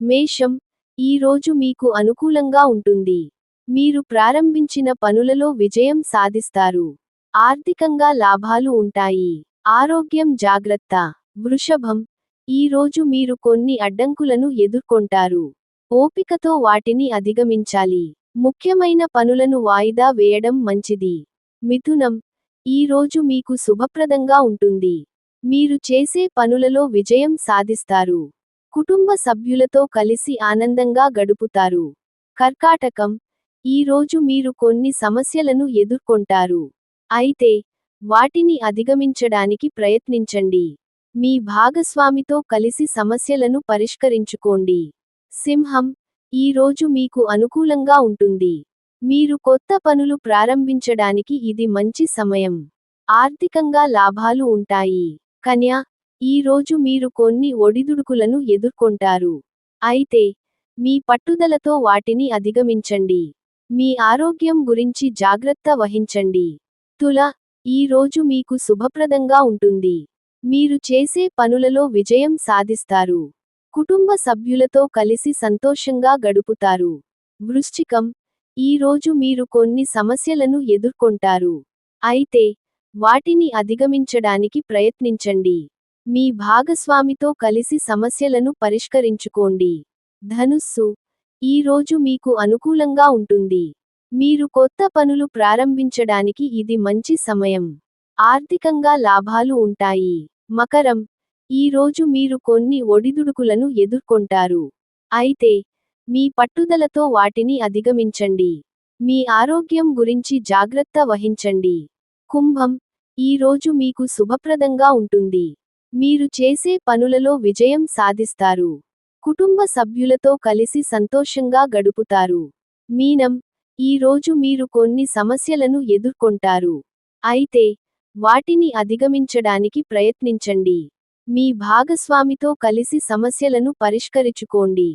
మేషం ఈ రోజు మీకు అనుకూలంగా ఉంటుంది. మీరు ప్రారంభించిన పనులలో విజయం సాధిస్తారు. ఆర్థికంగా లాభాలు ఉంటాయి. ఆరోగ్యం జాగ్రత్త. వృషభం ఈ రోజు మీరు కొన్ని అడ్డంకులను ఎదుర్కొంటారు. ఓపికతో వాటిని అధిగమించాలి. ముఖ్యమైన పనులను వాయిదా వేయడం మంచిది. మిథునం ఈ రోజు మీకు శుభప్రదంగా ఉంటుంది. మీరు చేసే పనులలో విజయం సాధిస్తారు. కుటుంబ సభ్యులతో కలిసి ఆనందంగా గడుపుతారు. కర్కాటకం ఈ రోజు మీరు కొన్ని సమస్యలను ఎదుర్కొంటారు. అయితే వాటిని అధిగమించడానికి ప్రయత్నించండి. మీ భాగస్వామితో కలిసి సమస్యలను పరిష్కరించుకోండి. సింహం ఈ రోజు మీకు అనుకూలంగా ఉంటుంది. మీరు కొత్త పనులు ప్రారంభించడానికి ఇది మంచి సమయం. ఆర్థికంగా లాభాలు ఉంటాయి. కన్యా ఈ రోజు మీరు కొన్ని ఒడిదుడుకులను ఎదుర్కొంటారు. అయితే మీ పట్టుదలతో వాటిని అధిగమించండి. మీ ఆరోగ్యం గురించి జాగ్రత్త వహించండి. తుల ఈ రోజు మీకు శుభప్రదంగా ఉంటుంది. మీరు చేసే పనులలో విజయం సాధిస్తారు. కుటుంబ సభ్యులతో కలిసి సంతోషంగా గడుపుతారు. వృశ్చికం ఈ రోజు మీరు కొన్ని సమస్యలను ఎదుర్కొంటారు. అయితే వాటిని అధిగమించడానికి ప్రయత్నించండి. మీ భాగస్వామితో కలిసి సమస్యలను పరిష్కరించుకోండి. ధనుస్సు ఈ రోజు మీకు అనుకూలంగా ఉంటుంది. మీరు కొత్త పనులు ప్రారంభించడానికి ఇది మంచి సమయం. ఆర్థికంగా లాభాలు ఉంటాయి. మకరం ఈ రోజు మీరు కొన్ని ఒడిదుడుకులను ఎదుర్కొంటారు. అయితే మీ పట్టుదలతో వాటిని అధిగమించండి. మీ ఆరోగ్యం గురించి జాగ్రత్త వహించండి. కుంభం ఈ రోజు మీకు శుభప్రదంగా ఉంటుంది. మీరు చేసే పనులలో విజయం సాధిస్తారు. కుటుంబ సభ్యులతో కలిసి సంతోషంగా గడుపుతారు. మీనం ఈ రోజు మీరు కొన్ని సమస్యలను ఎదుర్కొంటారు. అయితే వాటిని అధిగమించడానికి ప్రయత్నించండి. మీ భాగస్వామితో కలిసి సమస్యలను పరిష్కరించుకోండి.